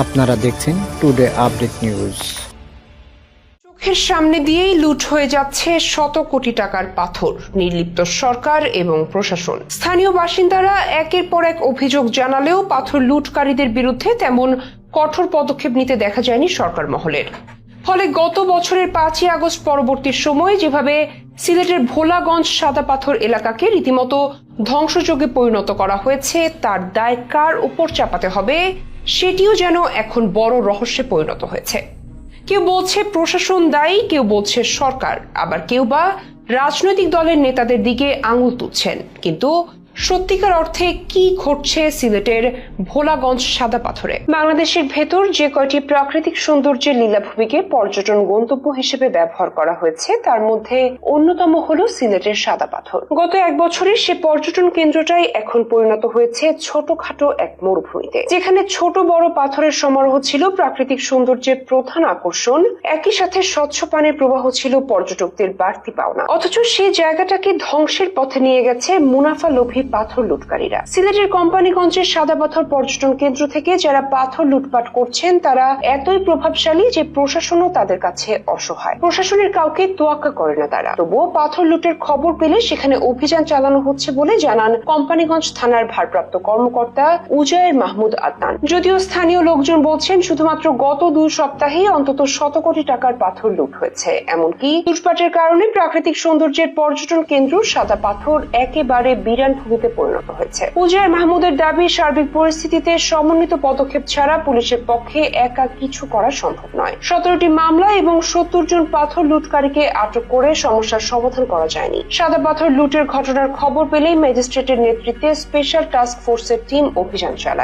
আপনারা দেখছেন today update news চোখের সামনে দিয়েই লুট হয়ে যাচ্ছে শত কোটি টাকার পাথর, নির্লিপ্ত সরকার এবং প্রশাসন। স্থানীয় বাসিন্দারা একের পর এক অভিযোগ জানালেও পাথর লুটকারীদের বিরুদ্ধে তেমন কঠোর পদক্ষেপ নিতে দেখা যায়নি সরকার মহলের। ফলে গত বছরের পাঁচই আগস্ট পরবর্তী সময়ে যেভাবে সিলেটের ভোলাগঞ্জ সাদা পাথর এলাকাকে রীতিমতো ধ্বংসযোগে পরিণত করা হয়েছে, তার দায় কার উপর চাপাতে হবে? সেটিও যেন এখন বড় রহস্যে পরিণত হয়েছে। কেউ বলছে প্রশাসন দায়ী, কেউ বলছে সরকার। আবার কেউ বা রাজনৈতিক দলের নেতাদের দিকে আঙুল তুলছেন। কিন্তু সত্যিকার অর্থে কি ঘটছে সিলেটের ভোলাগঞ্জ সাদা পাথরে? বাংলাদেশের ভেতর যে কয়টি প্রাকৃতিক সৌন্দর্যের লীলাভূমিকে পর্যটন গন্তব্য হিসেবে ব্যবহার করা হয়েছে, তার মধ্যে অন্যতম হল সিলেটের সাদা পাথর। গত এক বছরে সে পর্যটন কেন্দ্রটাই এখন পরিণত হয়েছে ছোটখাটো এক মরুভূমিতে। যেখানে ছোট বড় পাথরের সমারোহ ছিল, প্রাকৃতিক সৌন্দর্যের প্রধান আকর্ষণ, একই সাথে স্বচ্ছ পানির প্রবাহ ছিল পর্যটকদের বাড়তি পাওনা। অথচ সেই জায়গাটাকে ধ্বংসের পথে নিয়ে গেছে মুনাফা লোভী পাথর লুটকারীরা। সিলেটের কোম্পানিগঞ্জের সাদা পাথর পর্যটন কেন্দ্র থেকে যারা পাথর লুটপাট করছেন, তারা এতই প্রভাবশালী যে প্রশাসনও তাদের কাছে অসহায়। প্রশাসনের কাউকে তোয়াক্কা করে না তারা। তবুও পাথর লুটের খবর পেলে সেখানে অভিযান চালানো হচ্ছে বলে জানান কোম্পানিগঞ্জ থানার ভারপ্রাপ্ত কর্মকর্তা উজয়ের মাহমুদ আদনান। যদিও স্থানীয় লোকজন বলছেন, শুধুমাত্র গত দুই সপ্তাহেই অন্তত শত কোটি টাকার পাথর লুট হয়েছে। এমনকি লুটপাটের কারণে প্রাকৃতিক সৌন্দর্যের পর্যটন কেন্দ্র সাদা পাথর একেবারে বিরান ভূমিতে পরিণত হয়েছে। উজয়ের মাহমুদের দাবি, সার্বিক পরিস্থিতিতে সমন্বিত পদক্ষেপ ছাড়া পুলিশের পক্ষে একা কিছু করা সম্ভব নয়। সতেরোটি মামলা এবং সত্তর জন পাথর লুটকারীকে আটক করে সমস্যার সমাধান করা যায়নি। সাদা পাথর লুটের ঘটনার খবর পেলেই ম্যাজিস্ট্রেটের নেতৃত্বে স্পেশাল টাস্ক ফোর্সের টিম অভিযান চালায়।